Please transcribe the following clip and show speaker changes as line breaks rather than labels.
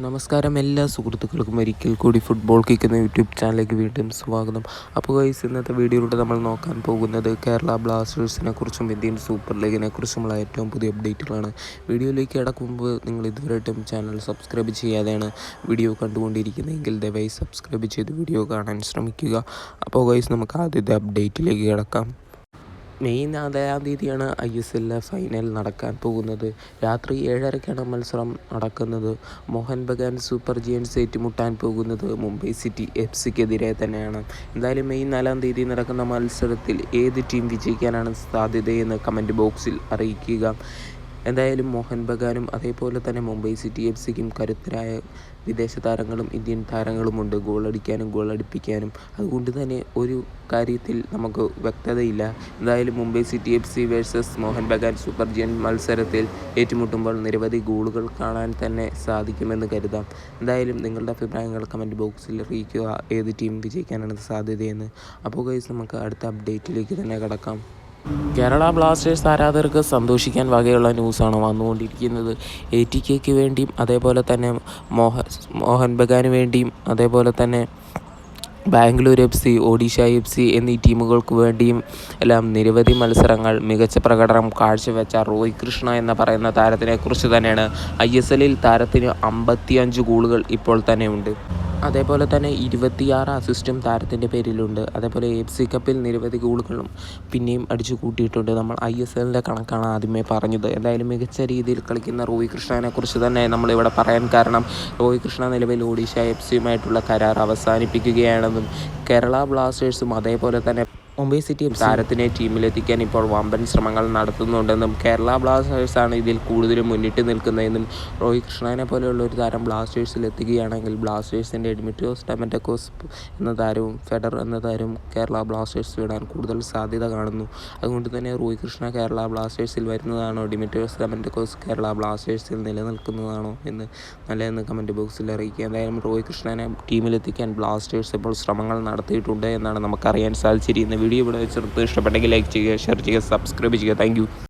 നമസ്കാരം എല്ലാ സുഹൃത്തുക്കൾക്കും ഒരിക്കൽ കൂടി ഫുട്ബോൾ കിക്കുന്ന യൂട്യൂബ് ചാനലിലേക്ക് വീണ്ടും സ്വാഗതം. അപ്പോൾ ഗൈസ് ഇന്നത്തെ വീഡിയോയിലൂടെ നമ്മൾ നോക്കാൻ പോകുന്നത് കേരള ബ്ലാസ്റ്റേഴ്സിനെ കുറിച്ചും ഇന്ത്യൻ സൂപ്പർ ലീഗിനെ കുറിച്ചുമുള്ള ഏറ്റവും പുതിയ അപ്ഡേറ്റുകളാണ് വീഡിയോയിലേക്ക് കിടക്കുമ്പോൾ നിങ്ങൾ ഇതുവരെയായിട്ടും ചാനൽ സബ്സ്ക്രൈബ് ചെയ്യാതെയാണ് വീഡിയോ കണ്ടുകൊണ്ടിരിക്കുന്നതെങ്കിൽ ദയവായി സബ്സ്ക്രൈബ് ചെയ്ത് വീഡിയോ കാണാൻ ശ്രമിക്കുക. അപ്പോൾ ഗൈസ് നമുക്ക് ആദ്യത്തെ അപ്ഡേറ്റിലേക്ക് കിടക്കാം. മെയ് നാലാം തീയതിയാണ് ഐ എസ് എല്ലിലെ ഫൈനൽ നടക്കാൻ പോകുന്നത്. രാത്രി ഏഴരയ്ക്കാണ് മത്സരം നടക്കുന്നത്. മോഹൻ ബഗാൻ സൂപ്പർ ജിയൻസ് ഏറ്റുമുട്ടാൻ പോകുന്നത് മുംബൈ സിറ്റി എഫ് സിക്കെതിരെ തന്നെയാണ്. എന്തായാലും മെയ് നാലാം തീയതി നടക്കുന്ന മത്സരത്തിൽ ഏത് ടീം വിജയിക്കാനാണ് സാധ്യതയെന്ന് കമന്റ് ബോക്സിൽ അറിയിക്കുക. എന്തായാലും മോഹൻ ബഗാനും അതേപോലെ തന്നെ മുംബൈ സിറ്റി എഫ് സിക്കും കരുത്തരായ വിദേശ താരങ്ങളും ഇന്ത്യൻ താരങ്ങളുമുണ്ട്. ഗോളടിക്കാനും ഗോളടിപ്പിക്കാനും. അതുകൊണ്ട് തന്നെ ഒരു കാര്യത്തിൽ നമുക്ക് വ്യക്തതയില്ല. എന്തായാലും Mumbai City F C versus Mohun Bagan super giant മത്സരത്തിൽ ഏറ്റുമുട്ടുമ്പോൾ നിരവധി ഗോളുകൾ കാണാൻ തന്നെ സാധിക്കുമെന്ന് കരുതാം. എന്തായാലും നിങ്ങളുടെ അഭിപ്രായങ്ങൾ കമന്റ് ബോക്സിൽ അറിയിക്കുക. ഏത് ടീം വിജയിക്കാനാണ് സാധ്യതയെന്ന്. അപ്പോൾ ഗൈസ് നമുക്ക് അടുത്ത അപ്ഡേറ്റിലേക്ക് തന്നെ കടക്കാം. കേരള ബ്ലാസ്റ്റേഴ്സ് ആരാധകർക്ക് സന്തോഷിക്കാൻ വകയുള്ള ന്യൂസാണ് വന്നുകൊണ്ടിരിക്കുന്നത്. എ ടി കെക്ക് വേണ്ടിയും അതേപോലെ തന്നെ മോഹൻ മോഹൻ ബഗാന് വേണ്ടിയും അതേപോലെ തന്നെ Bangalore F C Odisha F C എന്നീ ടീമുകൾക്ക് വേണ്ടിയും എല്ലാം നിരവധി മത്സരങ്ങൾ മികച്ച പ്രകടനം കാഴ്ചവെച്ച റോയ് കൃഷ്ണ എന്ന് പറയുന്ന താരത്തിനെക്കുറിച്ച് തന്നെയാണ് ഐ എസ് എല്ലിൽ താരത്തിന് അമ്പത്തിയഞ്ച് ഗോളുകൾ ഇപ്പോൾ തന്നെ ഉണ്ട് അതേപോലെ തന്നെ ഇരുപത്തിയാറ് അസിസ്റ്റും താരത്തിന്റെ പേരിലുണ്ട്. അതേപോലെ എഫ് സി കപ്പിൽ നിരവധി ഗോളുകളും പിന്നെയും അടിച്ചു കൂട്ടിയിട്ടുണ്ട്. നമ്മൾ ഐ എസ് എല്ലിന്റെ കണക്കാണ് ആദ്യമേ പറഞ്ഞത്. എന്തായാലും മികച്ച രീതിയിൽ കളിക്കുന്ന റോയ് കൃഷ്ണനെക്കുറിച്ച് തന്നെ നമ്മളിവിടെ പറയാൻ കാരണം റോയ് കൃഷ്ണ നിലവിൽ ഒഡീഷ എഫ് സിയുമായിട്ടുള്ള കരാർ അവസാനിപ്പിക്കുകയാണെന്നും കേരള ബ്ലാസ്റ്റേഴ്സും അതേപോലെ തന്നെ മുംബൈ സിറ്റി താരത്തിനെ ടീമിലെത്തിക്കാൻ ഇപ്പോൾ വമ്പൻ ശ്രമങ്ങൾ നടത്തുന്നുണ്ടെന്നും കേരള ബ്ലാസ്റ്റേഴ്സാണ് ഇതിൽ കൂടുതലും മുന്നിട്ട് നിൽക്കുന്നതെന്നും റോഹിത് കൃഷ്ണനെ പോലെയുള്ള ഒരു താരം ബ്ലാസ്റ്റേഴ്സിൽ എത്തുകയാണെങ്കിൽ ബ്ലാസ്റ്റേഴ്സിന്റെ എഡ്മിറ്റോസ് ടമറ്റക്കോസ് എന്ന താരവും ഫെഡർ എന്ന താരവും കേരള ബ്ലാസ്റ്റേഴ്സ് വിടാൻ കൂടുതൽ സാധ്യത കാണുന്നു. അതുകൊണ്ട് തന്നെ റോഹിത് കൃഷ്ണ കേരള ബ്ലാസ്റ്റേഴ്സിൽ വരുന്നതാണോ? ഡിമിട്രിയോസ് ടമറ്റക്കോസ് കേരള ബ്ലാസ്റ്റേഴ്സിൽ നിലനിൽക്കുന്നതാണോ എന്ന് നല്ലതെന്ന് കമന്റ് ബോക്സിൽ അറിയിക്കുക. എന്തായാലും റോഹിത് കൃഷ്ണനെ ടീമിലെത്തിക്കാൻ ബ്ലാസ്റ്റേഴ്സ് ഇപ്പോൾ ശ്രമങ്ങൾ നടത്തിയിട്ടുണ്ട് എന്നാണ് നമുക്കറിയാൻ സാധിച്ചിരിക്കുന്നത്. വീഡിയോ ഇവിടെ വെച്ചെടുത്ത് ഇഷ്ടപ്പെട്ടെങ്കിൽ ലൈക്ക് ചെയ്യുക ഷെയർ ചെയ്യുക സബ്സ്ക്രൈബ് ചെയ്യുക. താങ്ക്